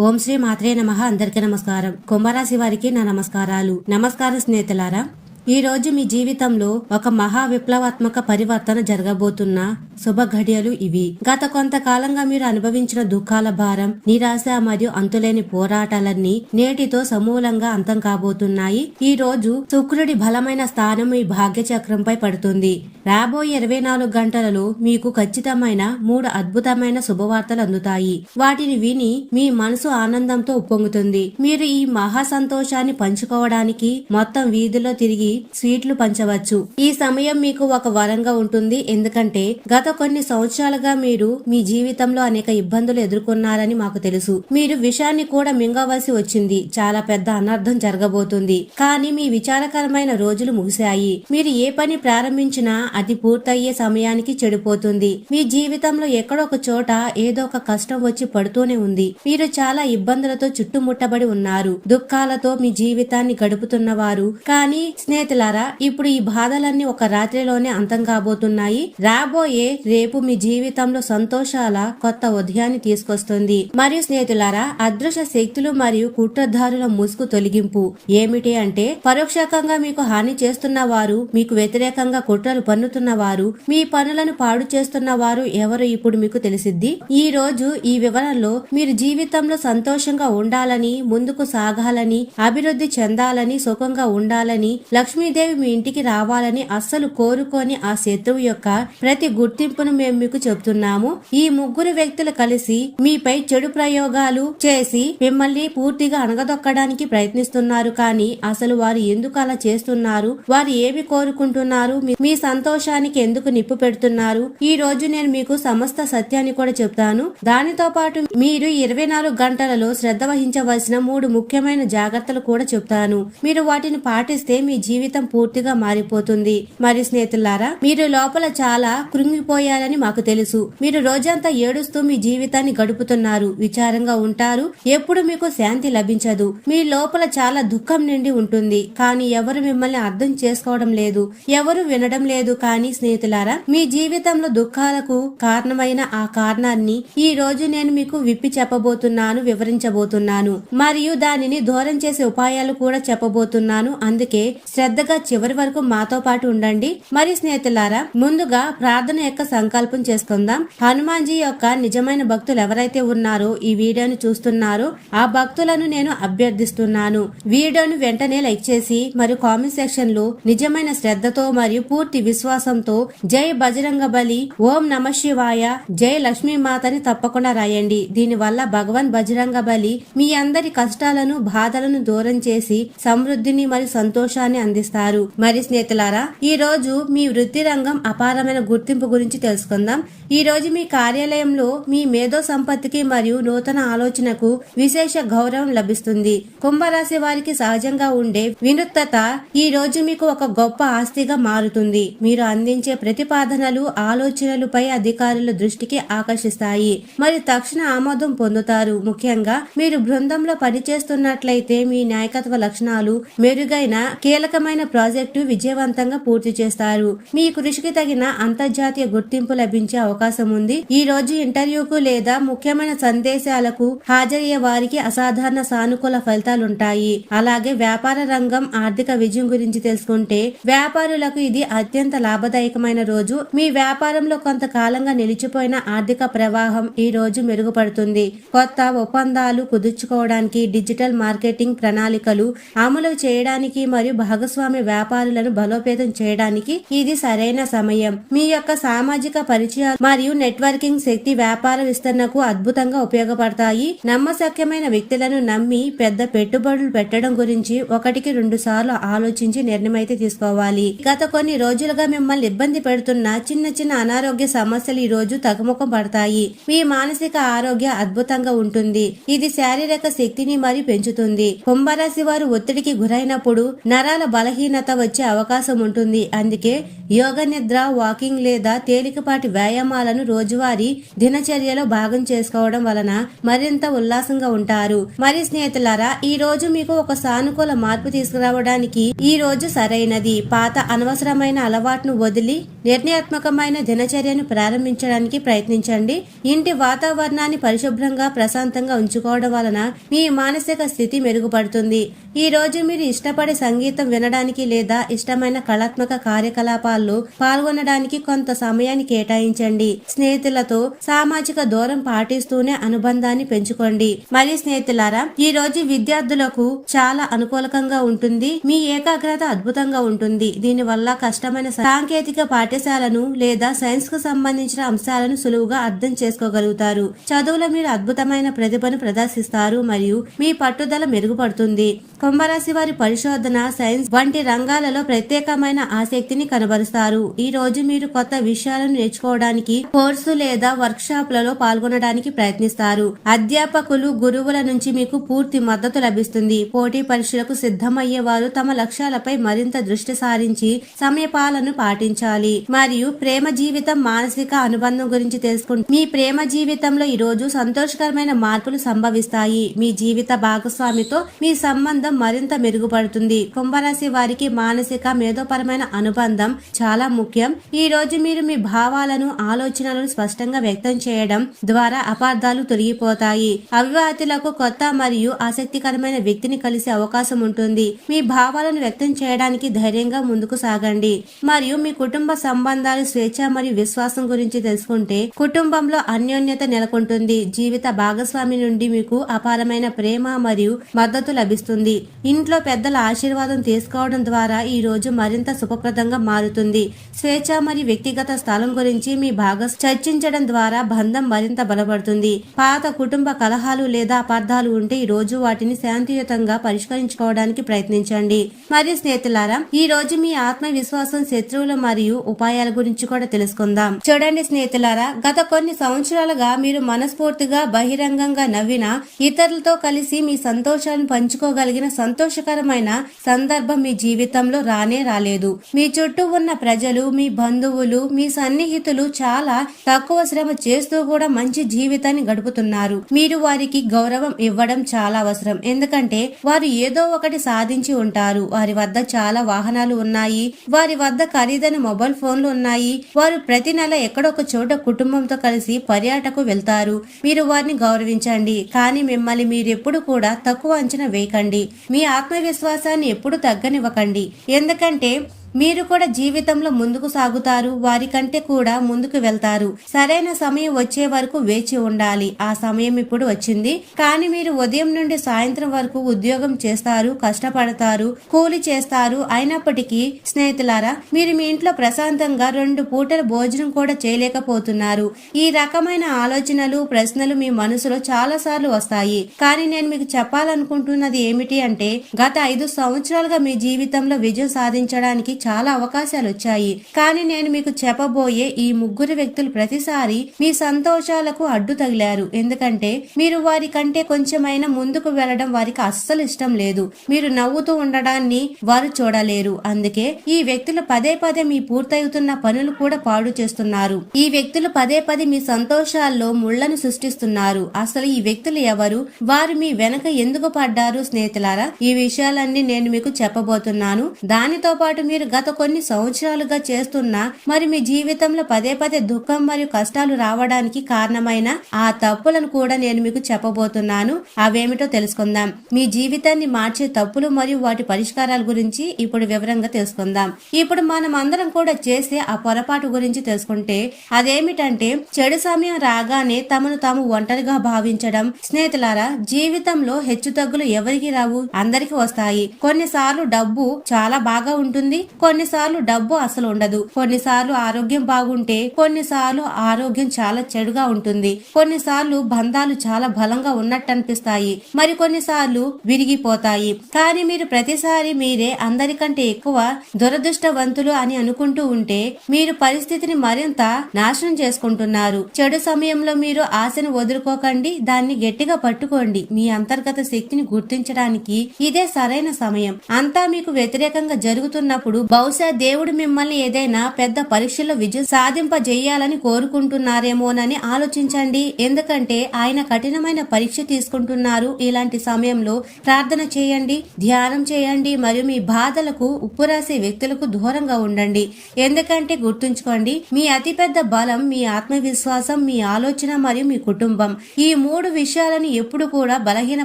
ఓం శ్రీ మాత్రే నమ. అందరికీ నమస్కారం. కుంభరాశి వారికి నా నమస్కారాలు. నమస్కారం స్నేహితులారా ఈ రోజు మీ జీవితంలో ఒక మహా విప్లవాత్మక పరివర్తన జరగబోతున్న శుభ ఘడియలు ఇవి. గత కొంతకాలంగా మీరు అనుభవించిన దుఃఖాల భారం నిరాశ మరియు అంతులేని పోరాటాలన్నీ నేటితో సమూలంగా అంతం కాబోతున్నాయి. ఈ రోజు శుక్రుడి బలమైన స్థానం మీ భాగ్య చక్రంపై పడుతుంది. రాబోయే ఇరవై నాలుగు గంటలలో మీకు ఖచ్చితమైన మూడు అద్భుతమైన శుభవార్తలు అందుతాయి. వాటిని విని మీ మనసు ఆనందంతో ఉప్పొంగుతుంది. మీరు ఈ మహా సంతోషాన్ని పంచుకోవడానికి మొత్తం వీధిలో తిరిగి స్వీట్లు పంచవచ్చు. ఈ సమయం మీకు ఒక వరంగా ఉంటుంది. ఎందుకంటే గత కొన్ని సంవత్సరాలుగా మీరు మీ జీవితంలో అనేక ఇబ్బందులు ఎదుర్కొన్నారని మాకు తెలుసు. మీరు విషయాన్ని కూడా మింగవలసి వచ్చింది. చాలా పెద్ద అనర్థం జరగబోతుంది. కానీ మీ విచారకరమైన రోజులు ముగిశాయి. మీరు ఏ పని ప్రారంభించినా అది పూర్తయ్యే సమయానికి చెడిపోతుంది. మీ జీవితంలో ఎక్కడొక చోట ఏదో ఒక కష్టం వచ్చి పడుతూనే ఉంది. మీరు చాలా ఇబ్బందులతో చుట్టుముట్టబడి ఉన్నారు. దుఃఖాలతో మీ జీవితాన్ని గడుపుతున్నవారు కానీ స్నేహితులారా ఇప్పుడు ఈ బాధలన్నీ ఒక రాత్రిలోనే అంతం కాబోతున్నాయి. రాబోయే రేపు మీ జీవితంలో సంతోషాల కొత్త ఉదయాన్ని తీసుకొస్తుంది. మరియు స్నేహితులారా అదృశ్య శక్తులు మరియు కుట్రధారుల ముసుగు తొలగింపు ఏమిటి అంటే పరోక్షకంగా మీకు హాని చేస్తున్న వారు మీకు వ్యతిరేకంగా కుట్రలు పన్నుతున్న వారు మీ పనులను పాడు చేస్తున్న వారు ఎవరు ఇప్పుడు మీకు తెలిసిద్ది? ఈ రోజు ఈ వివరంలో మీరు జీవితంలో సంతోషంగా ఉండాలని ముందుకు సాగాలని అభివృద్ధి చెందాలని సుఖంగా ఉండాలని లక్ష్మీదేవి మీ ఇంటికి రావాలని అస్సలు కోరుకొని ఆ శత్రువు యొక్క ప్రతి గుర్తింపును మేము మీకు చెబుతున్నాము. ఈ ముగ్గురు వ్యక్తులు కలిసి మీపై చెడు ప్రయోగాలు చేసి మిమ్మల్ని పూర్తిగా అణగదొక్కడానికి ప్రయత్నిస్తున్నారు. కానీ అసలు వారు ఎందుకు అలా చేస్తున్నారు? వారు ఏమి కోరుకుంటున్నారు? మీ- మీ సంతోషానికి ఎందుకు నిప్పు పెడుతున్నారు? ఈ రోజు నేను మీకు సమస్త సత్యాన్ని కూడా చెప్తాను దానితో పాటు మీరు ఇరవై నాలుగు గంటలలో శ్రద్ధ వహించవలసిన మూడు ముఖ్యమైన జాగ్రత్తలు కూడా చెప్తాను మీరు వాటిని పాటిస్తే మీ జీవితం పూర్తిగా మారిపోతుంది. మరి స్నేహితులారా మీరు లోపల చాలా కృంగిపోయారని మాకు తెలుసు. మీరు రోజంతా ఏడుస్తూ మీ జీవితాన్ని గడుపుతున్నారు. విచారంగా ఉంటారు. ఎప్పుడు మీకు శాంతి లభించదు. మీ లోపల చాలా దుఃఖం నిండి ఉంటుంది. కానీ ఎవరు మిమ్మల్ని అర్థం చేసుకోవడం లేదు. ఎవరు వినడం లేదు. కానీ స్నేహితులారా మీ జీవితంలో దుఃఖాలకు కారణమైన ఆ కారణాన్ని ఈ రోజు నేను మీకు విప్పి చెప్పబోతున్నాను వివరించబోతున్నాను. మరియు దానిని దూరం చేసే ఉపాయాలు కూడా చెప్పబోతున్నాను. అందుకే శ్రద్ధగా చివరి వరకు మాతో పాటు ఉండండి. మరి స్నేహితులారా ముందుగా ప్రార్థన యొక్క సంకల్పం చేసుకుందాం. హనుమాన్జీ యొక్క నిజమైన భక్తులు ఎవరైతే ఉన్నారో ఈ వీడియోను చూస్తున్నారో ఆ భక్తులను నేను అభ్యర్థిస్తున్నాను. వీడియోను వెంటనే లైక్ చేసి మరియు కామెంట్ సెక్షన్లో నిజమైన శ్రద్ధతో మరియు పూర్తి విశ్వాసంతో జై బజరంగ బలి ఓం నమ శివాయ జై లక్ష్మీ మాతని తప్పకుండా రాయండి. దీని వల్ల భగవాన్ బజరంగ బలి మీ అందరి కష్టాలను బాధలను దూరం చేసి సమృద్ధిని మరియు సంతోషాన్ని అంది అందిస్తారు మరి స్నేహితులారా ఈ రోజు మీ వృత్తి రంగం అపారమైన గుర్తింపు గురించి తెలుసుకుందాం. ఈ రోజు మీ కార్యాలయంలో మీ మేధో సంపత్తికి మరియు నూతన ఆలోచనకు విశేష గౌరవం లభిస్తుంది. కుంభరాశి వారికి సహజంగా ఉండే వినూత్నత ఈ రోజు మీకు ఒక గొప్ప ఆస్తిగా మారుతుంది. మీరు అందించే ప్రతిపాదనలు ఆలోచనలపై అధికారుల దృష్టికి ఆకర్షిస్తాయి. మరి తక్షణ ఆమోదం పొందుతారు. ముఖ్యంగా మీరు బృందంలో పనిచేస్తున్నట్లయితే మీ నాయకత్వ లక్షణాలు మెరుగైన కీలకమైన ప్రాజెక్టు విజయవంతంగా పూర్తి చేస్తారు. మీ కృషికి తగిన అంతర్జాతీయ గుర్తింపు లభించే అవకాశం ఉంది. ఈ రోజు ఇంటర్వ్యూకు లేదా ముఖ్యమైన సందేశాలకు హాజరయ్యే వారికి అసాధారణ సానుకూల ఫలితాలుంటాయి. అలాగే వ్యాపార రంగం ఆర్థిక విజయం గురించి తెలుసుకుంటే వ్యాపారులకు ఇది అత్యంత లాభదాయకమైన రోజు. మీ వ్యాపారంలో కొంతకాలంగా నిలిచిపోయిన ఆర్థిక ప్రవాహం ఈ రోజు మెరుగుపడుతుంది. కొత్త ఒప్పందాలు కుదుర్చుకోవడానికి డిజిటల్ మార్కెటింగ్ ప్రణాళికలు అమలు చేయడానికి మరియు భాగస్వామి వ్యాపారులను బలోపేతం చేయడానికి ఇది సరైన సమయం. మీ యొక్క సామాజిక పరిచయాలు మరియు నెట్వర్కింగ్ శక్తి వ్యాపార విస్తరణకు అద్భుతంగా ఉపయోగపడతాయి. నమ్మశక్యమైన వ్యక్తులను నమ్మి పెద్ద పెట్టుబడులు పెట్టడం గురించి ఒకటికి రెండు సార్లు ఆలోచించి నిర్ణయం అయితే తీసుకోవాలి. గత కొన్ని రోజులుగా మిమ్మల్ని ఇబ్బంది పెడుతున్న చిన్న చిన్న అనారోగ్య సమస్యలు ఈ రోజు తగ్గుముఖం పడతాయి. మీ మానసిక ఆరోగ్య అద్భుతంగా ఉంటుంది. ఇది శారీరక శక్తిని మరి పెంచుతుంది. కుంభరాశి వారు ఒత్తిడికి గురైనప్పుడు నరాల బలహీనత వచ్చే అవకాశం ఉంటుంది. అందుకే యోగ నిద్ర వాకింగ్ లేదా తేలికపాటి వ్యాయామాలను రోజువారీ దినచర్యలో భాగం చేసుకోవడం వలన మరింత ఉల్లాసంగా ఉంటారు. మరి స్నేహితులారా ఈ రోజు మీకు ఒక సానుకూల మార్పు తీసుకురావడానికి ఈ రోజు సరైనది. పాత అనవసరమైన అలవాటును వదిలి నిర్ణయాత్మకమైన దినచర్యను ప్రారంభించడానికి ప్రయత్నించండి. ఇంటి వాతావరణాన్ని పరిశుభ్రంగా ప్రశాంతంగా ఉంచుకోవడం వలన మీ మానసిక స్థితి మెరుగుపడుతుంది. ఈ రోజు మీరు ఇష్టపడే సంగీతం వినడానికి లేదా ఇష్టమైన కళాత్మక కార్యకలాపాల్లో పాల్గొనడానికి కొంత సమయాన్ని కేటాయించండి. స్నేహితులతో సామాజిక దూరం పాటిస్తూనే అనుబంధాన్ని పెంచుకోండి. మరి స్నేహితులారా ఈ రోజు విద్యార్థులకు చాలా అనుకూలకంగా ఉంటుంది. మీ ఏకాగ్రత అద్భుతంగా ఉంటుంది. దీనివల్ల కష్టమైన సాంకేతిక పాఠశాలను లేదా సైన్స్కు సంబంధించిన అంశాలను సులువుగా అర్థం చేసుకోగలుగుతారు. చదువులో మీరు అద్భుతమైన ప్రతిభను ప్రదర్శిస్తారు మరియు మీ పట్టుదల మెరుగుపడుతుంది. కుంభరాశి వారి పరిశోధన సైన్స్ వంటి రంగాలలో ప్రత్యేకమైన ఆసక్తిని కనబరుస్తారు. ఈ రోజు మీరు కొత్త విషయాలను నేర్చుకోవడానికి కోర్సు లేదా వర్క్ షాప్లలో పాల్గొనడానికి ప్రయత్నిస్తారు. అధ్యాపకులు గురువుల నుంచి మీకు పూర్తి మద్దతు లభిస్తుంది. పోటీ పరీక్షలకు సిద్ధమయ్యే వారు తమ లక్ష్యాలపై మరింత దృష్టి సారించి సమయపాలను పాటించాలి. మరియు ప్రేమ జీవితం మానసిక అనుబంధం గురించి తెలుసుకుంటే మీ ప్రేమ జీవితంలో ఈ రోజు సంతోషకరమైన మార్పులు సంభవిస్తాయి. మీ జీవిత భాగస్వామితో మీ సంబంధం మరింత మెరుగుపడుతుంది. కుంభరాశి వారికి మానసిక మేధోపరమైన అనుబంధం చాలా ముఖ్యం. ఈ రోజు మీరు మీ భావాలను ఆలోచనలను స్పష్టంగా వ్యక్తం చేయడం ద్వారా అపార్థాలు తొలగిపోతాయి. అవివాహితులకు కొత్త మరియు ఆసక్తికరమైన వ్యక్తిని కలిసే అవకాశం ఉంటుంది. మీ భావాలను వ్యక్తం చేయడానికి ధైర్యంగా ముందుకు సాగండి. మరియు మీ కుటుంబ సంబంధాలు స్వేచ్ఛ మరియు విశ్వాసం గురించి తెలుసుకుంటే కుటుంబంలో అన్యోన్యత నెలకొంటుంది. జీవిత భాగస్వామి నుండి మీకు అపారమైన ప్రేమ మరియు మద్దతు లభిస్తుంది. ఇంట్లో పెద్దల ఆశీర్వాదం తీసుకోవడం ద్వారా ఈ రోజు మరింత శుభప్రదంగా మారుతుంది. స్వేచ్ఛ మరియు వ్యక్తిగత స్థలం గురించి మీ భాగ చర్చించడం ద్వారా బంధం మరింత బలపడుతుంది. పాత కుటుంబ కలహాలు లేదా అపార్థాలు ఉంటే ఈ రోజు వాటిని శాంతియుతంగా పరిష్కరించుకోవడానికి ప్రయత్నించండి. మరియు స్నేహితులారా ఈ రోజు మీ ఆత్మవిశ్వాసం శత్రువులు మరియు ఉపాయాల గురించి కూడా తెలుసుకుందాం. చూడండి స్నేహితులారా గత కొన్ని సంవత్సరాలుగా మీరు మనస్ఫూర్తిగా బహిరంగంగా నవ్విన ఇతరులతో కలిసి మీ సంతోషాన్ని పంచుకోగలిగిన సంతోషకరమైన సందర్భం మీ జీవితంలో రానే రాలేదు. మీ చుట్టూ ఉన్న ప్రజలు మీ బంధువులు మీ సన్నిహితులు చాలా తక్కువ శ్రమ చేస్తూ కూడా మంచి జీవితాన్ని గడుపుతున్నారు. మీరు వారికి గౌరవం ఇవ్వడం చాలా అవసరం. ఎందుకంటే వారు ఏదో ఒకటి సాధించి ఉంటారు. వారి వద్ద చాలా వాహనాలు ఉన్నాయి. వారి వద్ద ఖరీదైన మొబైల్ ఫోన్లు ఉన్నాయి. వారు ప్రతి నెల ఎక్కడొక చోట కుటుంబంతో కలిసి పర్యాటకు వెళ్తారు. మీరు వారిని గౌరవించండి. కానీ మిమ్మల్ని మీరెప్పుడు కూడా తక్కువ అంచనా వేయకండి. మీ ఆత్మవిశ్వాసాన్ని ఎప్పుడు తగ్గనివ్వకండి. ఎందుకంటే మీరు కూడా జీవితంలో ముందుకు సాగుతారు వారికంటే కూడా ముందుకు వెళ్తారు. సరైన సమయం వచ్చే వరకు వేచి ఉండాలి. ఆ సమయం ఇప్పుడు వచ్చింది. కానీ మీరు ఉదయం నుండి సాయంత్రం వరకు ఉద్యోగం చేస్తారు కష్టపడతారు కూలి చేస్తారు. అయినప్పటికీ స్నేహితులారా మీరు మీ ఇంట్లో ప్రశాంతంగా రెండు పూటల భోజనం కూడా చేయలేకపోతున్నారు. ఈ రకమైన ఆలోచనలు ప్రశ్నలు మీ మనసులో చాలా సార్లు వస్తాయి. కానీ నేను మీకు చెప్పాలనుకుంటున్నది ఏమిటి అంటే గత ఐదు సంవత్సరాలుగా మీ జీవితంలో విజయం సాధించడానికి చాలా అవకాశాలు వచ్చాయి కానీ నేను మీకు చెప్పబోయే ఈ ముగ్గురు వ్యక్తులు ప్రతిసారి మీ సంతోషాలకు అడ్డు తగిలారు. ఎందుకంటే మీరు వారి కంటే కొంచెమైనా ముందుకు వెళ్ళడం వారికి అస్సలు ఇష్టం లేదు. మీరు నవ్వుతూ ఉండడాన్ని వారు చూడలేరు. అందుకే ఈ వ్యక్తులు పదే పదే మీ పూర్తవుతున్న పనులు కూడా పాడు చేస్తున్నారు. ఈ వ్యక్తులు పదే పదే మీ సంతోషాల్లో ముళ్ళను సృష్టిస్తున్నారు. అసలు ఈ వ్యక్తులు ఎవరు? వారు మీ వెనక ఎందుకు పడ్డారు స్నేహితులారా? ఈ విషయాలన్నీ నేను మీకు చెప్పబోతున్నాను. దానితో పాటు మీరు గత కొన్ని సంవత్సరాలుగా చేస్తున్న మరి మీ జీవితంలో పదే పదే దుఃఖం మరియు కష్టాలు రావడానికి కారణమైన ఆ తప్పులను కూడా నేను మీకు చెప్పబోతున్నాను. అవేమిటో తెలుసుకుందాం. మీ జీవితాన్ని మార్చే తప్పులు మరియు వాటి పరిష్కారాల గురించి ఇప్పుడు వివరంగా తెలుసుకుందాం. ఇప్పుడు మనం అందరం కూడా చేసే ఆ పొరపాటు గురించి తెలుసుకుంటే అదేమిటంటే చెడు సమయం రాగానే తమను తాము ఒంటరిగా భావించడం. స్నేహితులారా జీవితంలో హెచ్చుతగ్గులు ఎవరికి రావు? అందరికి వస్తాయి. కొన్నిసార్లు డబ్బు చాలా బాగా ఉంటుంది కొన్నిసార్లు డబ్బు అసలు ఉండదు. కొన్నిసార్లు ఆరోగ్యం బాగుంటే కొన్నిసార్లు ఆరోగ్యం చాలా చెడుగా ఉంటుంది. కొన్నిసార్లు బంధాలు చాలా బలంగా ఉన్నట్టు అనిపిస్తాయి మరి కొన్నిసార్లు విరిగిపోతాయి. కానీ మీరు ప్రతిసారి మీరే అందరికంటే ఎక్కువ దురదృష్టవంతులు అని అనుకుంటూ ఉంటే మీరు పరిస్థితిని మరింత నాశనం చేసుకుంటున్నారు. చెడు సమయంలో మీరు ఆశను వదులుకోకండి. దాన్ని గట్టిగా పట్టుకోండి. మీ అంతర్గత శక్తిని గుర్తించడానికి ఇదే సరైన సమయం. అంతా మీకు వ్యతిరేకంగా జరుగుతున్నప్పుడు బహుశా దేవుడు మిమ్మల్ని ఏదైనా పెద్ద పరీక్షలో విజయం సాధింపజేయాలని కోరుకుంటున్నారేమోనని ఆలోచించండి. ఎందుకంటే ఆయన కఠినమైన పరీక్ష తీసుకుంటున్నారు. ఇలాంటి సమయంలో ప్రార్థన చేయండి ధ్యానం చేయండి మరియు మీ బాధలకు ఉప్పు రాసే వ్యక్తులకు దూరంగా ఉండండి. ఎందుకంటే గుర్తుంచుకోండి మీ అతిపెద్ద బలం మీ ఆత్మవిశ్వాసం మీ ఆలోచన మరియు మీ కుటుంబం. ఈ మూడు విషయాలను ఎప్పుడు కూడా బలహీన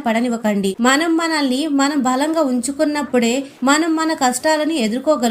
పడనివ్వకండి మనం మనల్ని మనం బలంగా ఉంచుకున్నప్పుడే మనం మన కష్టాలను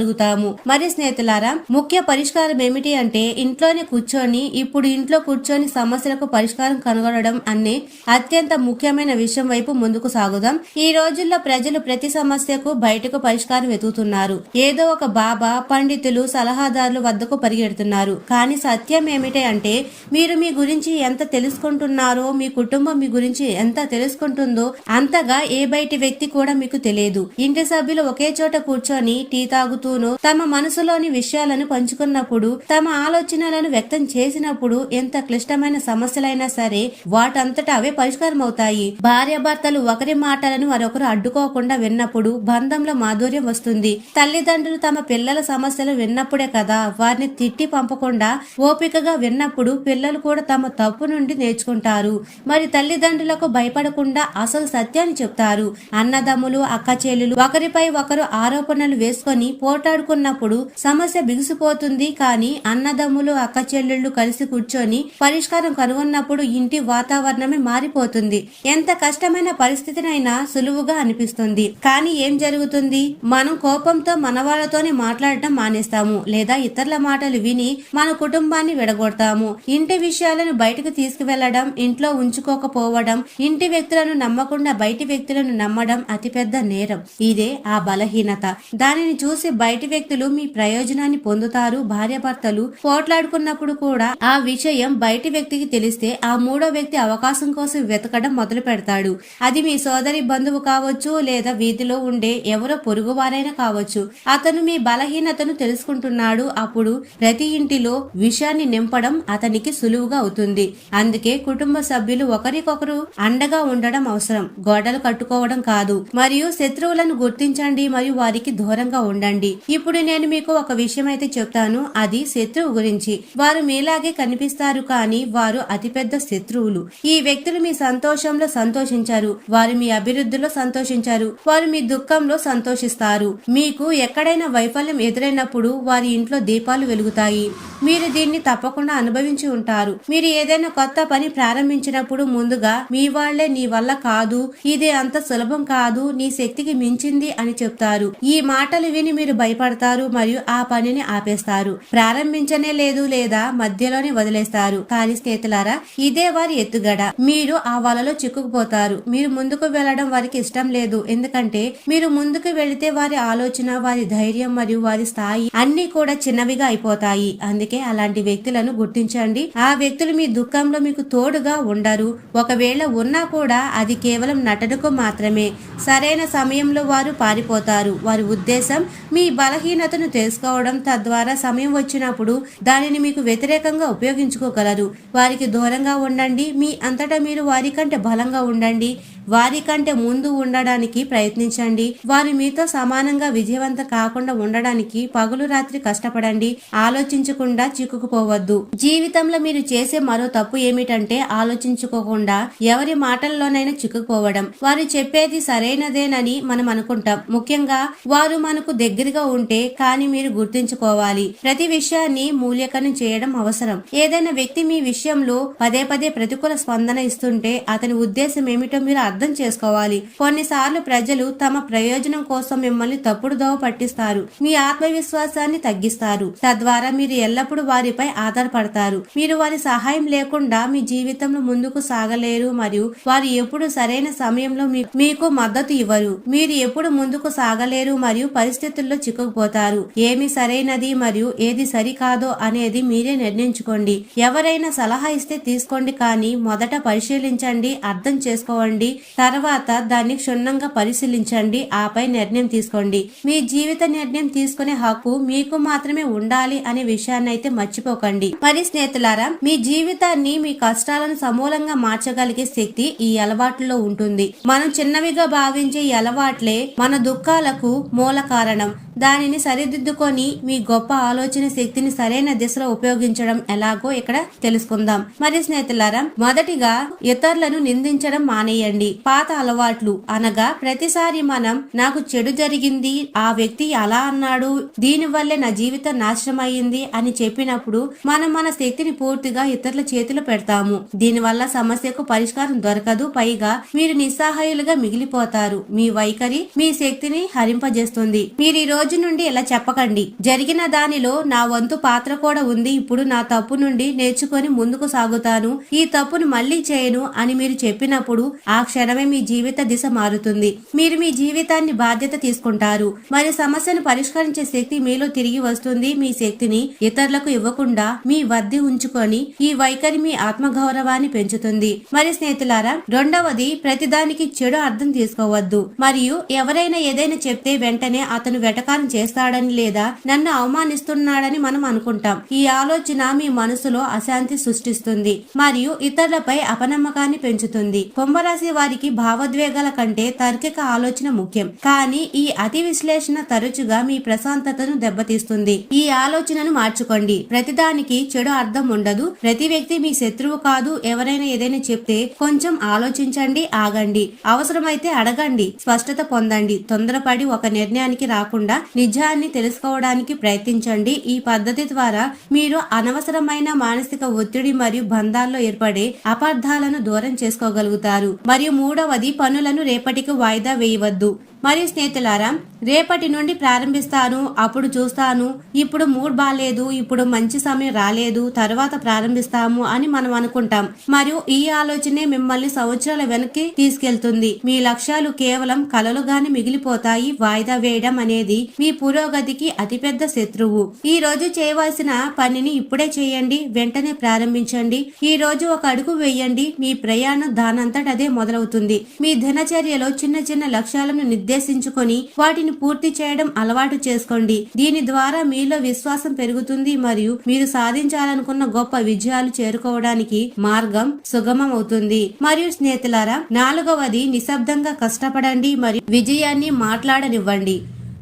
ఎదుర్కోగలుగుతాము మరి స్నేహితులారా ముఖ్య పరిష్కారం ఏమిటి అంటే ఇంట్లోనే కూర్చొని ఇప్పుడు ఇంట్లో కూర్చొని సమస్యలకు పరిష్కారం కనుగొనడం అనే అత్యంత ముఖ్యమైన విషయం వైపు ముందుకు సాగుదాం. ఈ రోజుల్లో ప్రజలు ప్రతి సమస్యకు బయటకు పరిష్కారం వెతుకుతున్నారు. ఏదో ఒక బాబా పండితులు సలహాదారులు వద్దకు పరిగెడుతున్నారు. కానీ సత్యం ఏమిటి అంటే మీరు మీ గురించి ఎంత తెలుసుకుంటున్నారో మీ కుటుంబం మీ గురించి ఎంత తెలుసుకుంటుందో అంతగా ఏ బయటి వ్యక్తి కూడా మీకు తెలియదు. ఇంటి సభ్యులు ఒకే చోట కూర్చొని టీ తాగుతూ తాగుతూనో తమ మనసులోని విషయాలను పంచుకున్నప్పుడు తమ ఆలోచనలను వ్యక్తం చేసినప్పుడు ఎంత క్లిష్టమైన సమస్యలైనా సరే వాటంతటా అవే పరిష్కారం అవుతాయి భార్యాభర్తలు ఒకరి మాటలను మరొకరు అడ్డుకోకుండా విన్నప్పుడు బంధంలో మాధుర్యం వస్తుంది. తల్లిదండ్రులు తమ పిల్లల సమస్యలు విన్నప్పుడే కదా వారిని తిట్టి పంపకుండా ఓపికగా విన్నప్పుడు పిల్లలు కూడా తమ తప్పు నుండి నేర్చుకుంటారు. మరి తల్లిదండ్రులకు భయపడకుండా అసలు సత్యాన్ని చెప్తారు. అన్నదమ్ములు అక్క చెల్లెలు ఒకరిపై ఒకరు ఆరోపణలు వేసుకొని పోటాడుకున్నప్పుడు సమస్య బిగుసిపోతుంది కానీ అన్నదమ్ములు అక్కచెల్లుళ్ళు కలిసి కూర్చొని పరిష్కారం కనుగొన్నప్పుడు ఇంటి వాతావరణమే మారిపోతుంది. ఎంత కష్టమైన పరిస్థితినైనా సులువుగా అనిపిస్తుంది. కానీ ఏం జరుగుతుంది? మనం కోపంతో మన వాళ్ళతోనే మాట్లాడటం మానేస్తాము లేదా ఇతరుల మాటలు విని మన కుటుంబాన్ని విడగొడతాము. ఇంటి విషయాలను బయటకు తీసుకువెళ్ళడం ఇంట్లో ఉంచుకోకపోవడం ఇంటి వ్యక్తులను నమ్మకుండా బయటి వ్యక్తులను నమ్మడం అతిపెద్ద నేరం. ఇదే ఆ బలహీనత. దానిని చూసి బయటి వ్యక్తులు మీ ప్రయోజనాన్ని పొందుతారు. భార్యాభర్తలు పోట్లాడుకున్నప్పుడు కూడా ఆ విషయం బయటి వ్యక్తికి తెలిస్తే ఆ మూడో వ్యక్తి అవకాశం కోసం వెతకడం మొదలు పెడతాడు. అది మీ సోదరి బంధువు కావచ్చు లేదా వీధిలో ఉండే ఎవరో పొరుగువారైనా కావచ్చు. అతను మీ బలహీనతను తెలుసుకుంటున్నాడు. అప్పుడు ప్రతి ఇంటిలో విషయాన్ని నింపడం అతనికి సులువుగా అవుతుంది. అందుకే కుటుంబ సభ్యులు ఒకరికొకరు అండగా ఉండడం అవసరం. గోడలు కట్టుకోవడం కాదు. మరియు శత్రువులను గుర్తించండి. మరియు వారికి దూరంగా ఉండండి. ఇప్పుడు నేను మీకు ఒక విషయం అయితే చెప్తాను. అది శత్రువు గురించి. వారు మీలాగే కనిపిస్తారు కానీ వారు అతిపెద్ద శత్రువులు. ఈ వ్యక్తులు మీ సంతోషంలో సంతోషించారు. వారు మీ అభివృద్ధిలో సంతోషించారు. వారు మీ దుఃఖంలో సంతోషిస్తారు. మీకు ఎక్కడైనా వైఫల్యం ఎదురైనప్పుడు వారి ఇంట్లో దీపాలు వెలుగుతాయి. మీరు దీన్ని తప్పకుండా అనుభవించి ఉంటారు. మీరు ఏదైనా కొత్త పని ప్రారంభించినప్పుడు ముందుగా మీ వాళ్ళే నీ వల్ల కాదు. ఇది అంత సులభం కాదు. నీ శక్తికి మించింది అని చెప్తారు. ఈ మాటలు విని మీరు భయపడతారు మరియు ఆ పనిని ఆపేస్తారు. ప్రారంభించనే లేదు లేదా మధ్యలోనే వదిలేస్తారు. కానీ స్నేహితులారా ఇదే వారి ఎత్తుగడ. మీరు ఆ వలలో చిక్కుకుపోతారు. మీరు ముందుకు వెళ్ళడం వారికి ఇష్టం లేదు. ఎందుకంటే మీరు ముందుకు వెళితే వారి ఆలోచన వారి ధైర్యం మరియు వారి స్థాయి అన్ని కూడా చిన్నవిగా అయిపోతాయి. అందుకే అలాంటి వ్యక్తులను గుర్తించండి. ఆ వ్యక్తులు మీ దుఃఖంలో మీకు తోడుగా ఉండరు. ఒకవేళ ఉన్నా కూడా అది కేవలం నటనకు మాత్రమే. సరైన సమయంలో వారు పారిపోతారు. వారి ఉద్దేశం మీ బలహీనతను తెలుసుకోవడం తద్వారా సమయం వచ్చినప్పుడు దానిని మీకు వ్యతిరేకంగా ఉపయోగించుకోగలరు. వారికి దూరంగా ఉండండి. మీ అంతటా మీరు వారికంటే బలంగా ఉండండి. వారికంటే ముందు ఉండడానికి ప్రయత్నించండి. వారు మీతో సమానంగా విజయవంతం కాకుండా ఉండడానికి పగులు రాత్రి కష్టపడండి. ఆలోచించకుండా చిక్కుకుపోవద్దు. జీవితంలో మీరు చేసే మరో తప్పు ఏమిటంటే ఆలోచించుకోకుండా ఎవరి మాటల్లోనైనా చిక్కుకుపోవడం. వారు చెప్పేది సరైనదేనని మనం అనుకుంటాం. ముఖ్యంగా వారు మనకు దగ్గరగా ఉంటే కానీ మీరు గుర్తుంచుకోవాలి. ప్రతి విషయాన్ని మూల్యకనం చేయడం అవసరం. ఏదైనా వ్యక్తి మీ విషయంలో పదే పదే ప్రతికూల స్పందన ఇస్తుంటే అతని ఉద్దేశం ఏమిటో మీరు అర్థం చేసుకోవాలి. కొన్నిసార్లు ప్రజలు తమ ప్రయోజనం కోసం మిమ్మల్ని తప్పుడు దోవ పట్టిస్తారు. మీ ఆత్మవిశ్వాసాన్ని తగ్గిస్తారు. తద్వారా మీరు ఎల్లప్పుడూ వారిపై ఆధారపడతారు. మీరు వారి సహాయం లేకుండా మీ జీవితంలో ముందుకు సాగలేరు మరియు వారు ఎప్పుడు సరైన సమయంలో మీకు మద్దతు ఇవ్వరు. మీరు ఎప్పుడు ముందుకు సాగలేరు మరియు పరిస్థితుల్లో చిక్కుకుపోతారు. ఏమి సరైనది మరియు ఏది సరికాదో అనేది మీరే నిర్ణయించుకోండి. ఎవరైనా సలహా ఇస్తే తీసుకోండి కానీ మొదట పరిశీలించండి అర్థం చేసుకోండి తర్వాత దాన్ని క్షుణ్ణంగా పరిశీలించండి. ఆపై నిర్ణయం తీసుకోండి. మీ జీవిత నిర్ణయం తీసుకునే హక్కు మీకు మాత్రమే ఉండాలి అనే విషయాన్ని అయితే మర్చిపోకండి. మరి స్నేహితులారా మీ జీవితాన్ని మీ కష్టాలను సమూలంగా మార్చగలిగే శక్తి ఈ అలవాట్లో ఉంటుంది. మనం చిన్నవిగా భావించే ఈ అలవాట్లే మన దుఃఖాలకు మూల కారణం. దానిని సరిదిద్దుకొని మీ గొప్ప ఆలోచన శక్తిని సరైన దిశలో ఉపయోగించడం ఎలాగో ఇక్కడ తెలుసుకుందాం. మరి స్నేహితులారా మొదటిగా ఇతరులను నిందించడం మానేయండి. పాత అలవాట్లు అనగా ప్రతిసారి మనం నాకు చెడు జరిగింది ఆ వ్యక్తి అలా అన్నాడు దీని వల్లే నా జీవితం నాశనం అయ్యింది అని చెప్పినప్పుడు మనం మన శక్తిని పూర్తిగా ఇతరుల చేతిలో పెడతాము. దీనివల్ల సమస్యకు పరిష్కారం దొరకదు పైగా మీరు నిస్సహాయులుగా మిగిలిపోతారు. మీ వైఖరి మీ శక్తిని హరింపజేస్తుంది. మీరు ఈ రోజు నుండి ఇలా చెప్పకండి. జరిగిన దానిలో నా వంతు పాత్ర కూడా ఉంది. ఇప్పుడు నా తప్పు నుండి నేర్చుకొని ముందుకు సాగుతాను. ఈ తప్పును మళ్ళీ చేయను అని మీరు చెప్పినప్పుడు ఆ క్షణమే మీ జీవిత దిశ మారుతుంది. మీరు మీ జీవితాన్ని బాధ్యత తీసుకుంటారు. మరి సమస్యను పరిష్కరించే శక్తి మీలో తిరిగి వస్తుంది. మీ శక్తిని ఇతరులకు ఇవ్వకుండా మీ వద్ద ఉంచుకొని ఈ వైఖరి మీ ఆత్మగౌరవాన్ని పెంచుతుంది. మరి స్నేహితులారా రెండవది ప్రతిదానికి చెడు అర్థం తీసుకోవద్దు. మరియు ఎవరైనా ఏదైనా చెప్తే వెంటనే అతను వెటకారం చేస్తాడని లేదా నన్ను అవమానిస్తున్నాడని మనం అనుకుంటాం. ఈ ఆలోచన మీ మనసులో అశాంతి సృష్టిస్తుంది మరియు ఇతరులపై అపనమ్మకాన్ని పెంచుతుంది. కుంభరాశి వారికి భావోద్వేగాల కంటే తార్కిక ఆలోచన ముఖ్యం. కానీ ఈ అతి విశ్లేషణ తరచుగా మీ ప్రశాంతతను దెబ్బతీస్తుంది. ఈ ఆలోచనను మార్చుకోండి. ప్రతిదానికి చెడు అర్థం ఉండదు. ప్రతి వ్యక్తి మీ శత్రువు కాదు. ఎవరైనా ఏదైనా చెప్తే కొంచెం ఆలోచించండి ఆగండి. అవసరమైతే అడగండి. స్పష్టత పొందండి. తొందరపడి ఒక నిర్ణయానికి రాకుండా నిజాన్ని తెలుసుకోవడానికి ప్రయత్నించండి. ఈ పద్ధతి ద్వారా మీరు అనవసరమైన మానసిక ఒత్తిడి మరియు బంధాల్లో ఏర్పడే అపార్థాలను దూరం చేసుకోగలుగుతారు. మరియు మూడవది పనులను రేపటికి వాయిదా వేయవద్దు. మరియు స్నేహితులారా రేపటి నుండి ప్రారంభిస్తాను అప్పుడు చూస్తాను. ఇప్పుడు మూడ్ బాగాలేదు ఇప్పుడు మంచి సమయం రాలేదు తర్వాత ప్రారంభిస్తాము అని మనం అనుకుంటాం. మరియు ఈ ఆలోచనే మిమ్మల్ని సంవత్సరాల వెనక్కి తీసుకెళ్తుంది. మీ లక్ష్యాలు కేవలం కలలుగానే మిగిలిపోతాయి. వాయిదా వేయడం అనేది మీ పురోగతికి అతిపెద్ద శత్రువు. ఈ రోజు చేయవలసిన పనిని ఇప్పుడే చేయండి వెంటనే ప్రారంభించండి. ఈ రోజు ఒక అడుగు వేయండి మీ ప్రయాణం దానంతట అదే మొదలవుతుంది. మీ దినచర్యలో చిన్న చిన్న లక్ష్యాలను నిర్దేశించుకొని వాటిని పూర్తి చేయడం అలవాటు చేసుకోండి. దీని ద్వారా మీలో విశ్వాసం పెరుగుతుంది మరియు మీరు సాధించాలనుకున్న గొప్ప విజయాలు చేరుకోవడానికి మార్గం సుగమం అవుతుంది. మరియు స్నేహితులారా నాలుగవది నిశ్శబ్దంగా కష్టపడండి మరియు విజయాన్ని మాట్లాడనివ్వండి.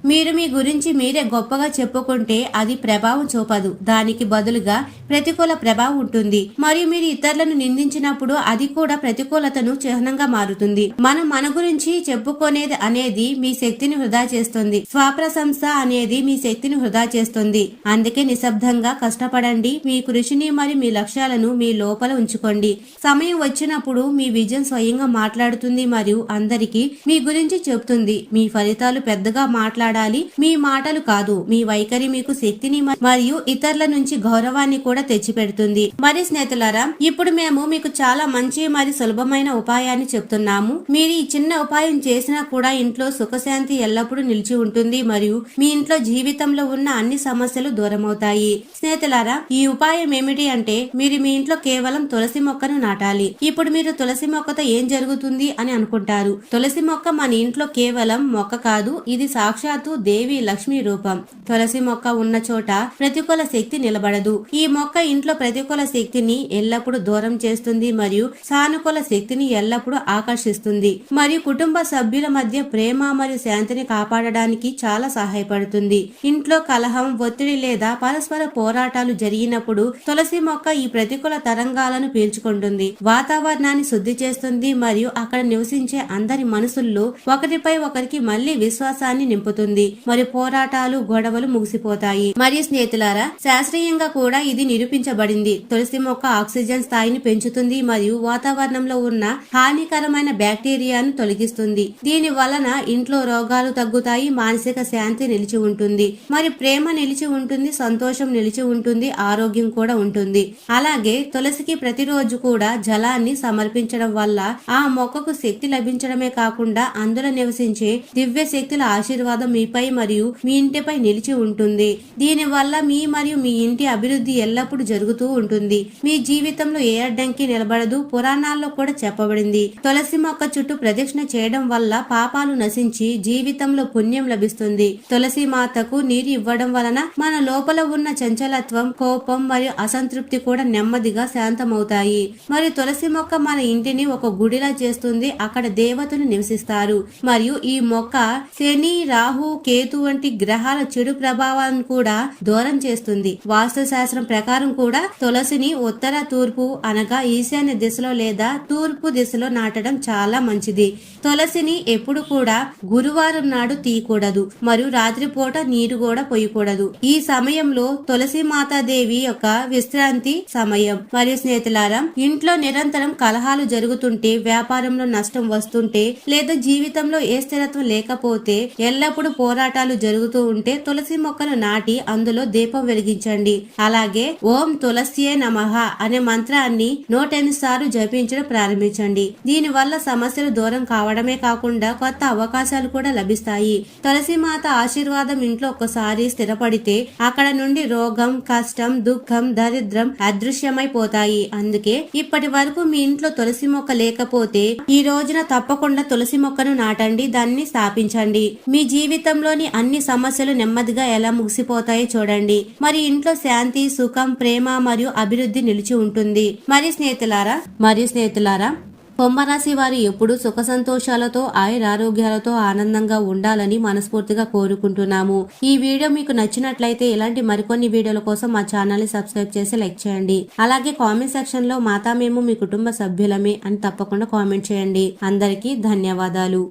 మీరు మీ గురించి మీరే గొప్పగా చెప్పుకుంటే అది ప్రభావం చూపదు. దానికి బదులుగా ప్రతికూల ప్రభావం ఉంటుంది. మరియు మీరు ఇతరులను నిందించినప్పుడు అది కూడా ప్రతికూలతను చిహ్నంగా మారుతుంది. మనం మన గురించి చెప్పుకునేది అనేది మీ శక్తిని వృధా చేస్తుంది. స్వప్రశంస అనేది మీ శక్తిని వృధా చేస్తుంది. అందుకే నిశ్శబ్దంగా కష్టపడండి. మీ కృషిని మరియు మీ లక్ష్యాలను మీ లోపల ఉంచుకోండి. సమయం వచ్చినప్పుడు మీ విజయం స్వయంగా మాట్లాడుతుంది మరియు అందరికీ మీ గురించి చెప్తుంది. మీ ఫలితాలు పెద్దగా మాట్లాడు మాట్లాడాలి. మీ మాటలు కాదు. మీ వైఖరి మీకు శక్తిని మరియు ఇతరుల నుంచి గౌరవాన్ని కూడా తెచ్చిపెడుతుంది. మరి స్నేహితులారా ఇప్పుడు మేము మీకు చాలా మంచి మరి సులభమైన ఉపాయాన్ని చెప్తున్నాము. మీరు ఈ చిన్న ఉపాయం చేసినా కూడా ఇంట్లో సుఖశాంతి ఎల్లప్పుడూ నిలిచి ఉంటుంది మరియు మీ ఇంట్లో జీవితంలో ఉన్న అన్ని సమస్యలు దూరమవుతాయి. స్నేహితులారా ఈ ఉపాయం ఏమిటి అంటే మీరు మీ ఇంట్లో కేవలం తులసి మొక్కను నాటాలి. ఇప్పుడు మీరు తులసి మొక్కతో ఏం జరుగుతుంది అని అనుకుంటారు. తులసి మొక్క మన ఇంట్లో కేవలం మొక్క కాదు ఇది సాక్షాత్ సాక్షాత్తు దేవి లక్ష్మి రూపం. తులసి మొక్క ఉన్న చోట ప్రతికూల శక్తి నిలబడదు. ఈ మొక్క ఇంట్లో ప్రతికూల శక్తిని ఎల్లప్పుడూ దూరం చేస్తుంది మరియు సానుకూల శక్తిని ఎల్లప్పుడూ ఆకర్షిస్తుంది. మరియు కుటుంబ సభ్యుల మధ్య ప్రేమ మరియు శాంతిని కాపాడడానికి చాలా సహాయపడుతుంది. ఇంట్లో కలహం ఒత్తిడి లేదా పరస్పర పోరాటాలు జరిగినప్పుడు తులసి మొక్క ఈ ప్రతికూల తరంగాలను పీల్చుకుంటుంది. వాతావరణాన్ని శుద్ధి చేస్తుంది మరియు అక్కడ నివసించే అందరి మనసుల్లో ఒకరిపై ఒకరికి మళ్ళీ విశ్వాసాన్ని నింపుతుంది. ఉంటుంది మరియు పోరాటాలు గొడవలు ముగిసిపోతాయి. మరియు స్నేహితులారా శాస్త్రీయంగా కూడా ఇది నిరూపించబడింది. తులసి మొక్క ఆక్సిజన్ స్థాయిని పెంచుతుంది మరియు వాతావరణంలో ఉన్న హానికరమైన బ్యాక్టీరియాను తొలగిస్తుంది. దీని వలన ఇంట్లో రోగాలు తగ్గుతాయి మానసిక శాంతి నిలిచి ఉంటుంది. మరి ప్రేమ నిలిచి ఉంటుంది సంతోషం నిలిచి ఉంటుంది ఆరోగ్యం కూడా ఉంటుంది. అలాగే తులసికి ప్రతిరోజు కూడా జలాన్ని సమర్పించడం వల్ల ఆ మొక్కకు శక్తి లభించడమే కాకుండా అందులో నివసించే దివ్య శక్తుల ఆశీర్వాదం మీపై మరియు మీ ఇంటిపై నిలిచి ఉంటుంది. దీని వల్ల మీ మరియు మీ ఇంటి అభివృద్ధి ఎల్లప్పుడూ జరుగుతూ ఉంటుంది. మీ జీవితంలో ఏ అడ్డంకి నిలబడదు. పురాణాల్లో కూడా చెప్పబడింది. తులసి మొక్క చుట్టూ ప్రదక్షిణ చేయడం వల్ల పాపాలు నశించి జీవితంలో పుణ్యం లభిస్తుంది. తులసి మాతకు నీరు ఇవ్వడం వలన మన లోపల ఉన్న చంచలత్వం కోపం మరియు అసంతృప్తి కూడా నెమ్మదిగా శాంతమవుతాయి. మరియు తులసి మొక్క మన ఇంటిని ఒక గుడిలా చేస్తుంది. అక్కడ దేవతలు నివసిస్తారు. మరియు ఈ మొక్క శని రాహు కేతు వంటి గ్రహాల చెడు ప్రభావాలను కూడా దూరం చేస్తుంది. వాస్తు శాస్త్రం ప్రకారం కూడా తులసిని ఉత్తర తూర్పు అనగా ఈశాన్య దిశలో లేదా తూర్పు దిశలో నాటడం చాలా మంచిది. తులసిని ఎప్పుడు కూడా గురువారం నాడు తీయకూడదు. మరియు రాత్రిపూట నీరు కూడా పోయకూడదు. ఈ సమయంలో తులసి మాతాదేవి యొక్క విశ్రాంతి సమయం. మరియు స్నేహితులారా ఇంట్లో నిరంతరం కలహాలు జరుగుతుంటే వ్యాపారంలో నష్టం వస్తుంటే లేదా జీవితంలో ఏ స్థిరత్వం లేకపోతే ఎల్లప్పుడూ పోరాటాలు జరుగుతూ ఉంటే తులసి మొక్కలు నాటి అందులో దీపం వెలిగించండి. అలాగే ఓం తులసియే నమః అనే మంత్రాన్ని నూటెనిమిది సార్లు జపించడం ప్రారంభించండి. దీని వల్ల సమస్యలు దూరం కావడమే కాకుండా కొత్త అవకాశాలు కూడా లభిస్తాయి. తులసి మాత ఆశీర్వాదం ఇంట్లో ఒక్కసారి స్థిరపడితే అక్కడ నుండి రోగం కష్టం దుఃఖం దరిద్రం అదృశ్యమైపోతాయి అందుకే ఇప్పటి వరకు మీ ఇంట్లో తులసి మొక్క లేకపోతే ఈ రోజున తప్పకుండా తులసి మొక్కను నాటండి దాన్ని స్థాపించండి. మీ జీవితంలోని అన్ని సమస్యలు నెమ్మదిగా ఎలా ముగిసిపోతాయో చూడండి. మరి ఇంట్లో శాంతి సుఖం ప్రేమ మరియు అభివృద్ధి నిలిచి ఉంటుంది. మరి స్నేహితులారా మరి స్నేహితులారా కుంభరాశి వారు ఎప్పుడు సుఖ సంతోషాలతో ఆయురారోగ్యాలతో ఆనందంగా ఉండాలని మనస్ఫూర్తిగా కోరుకుంటున్నాము. ఈ వీడియో మీకు నచ్చినట్లయితే ఇలాంటి మరికొన్ని వీడియోల కోసం మా ఛానల్ని సబ్స్క్రైబ్ చేసి లైక్ చేయండి. అలాగే కామెంట్ సెక్షన్లో మాతా మేము మీ కుటుంబ సభ్యులమే అని తప్పకుండా కామెంట్ చేయండి. అందరికీ ధన్యవాదాలు.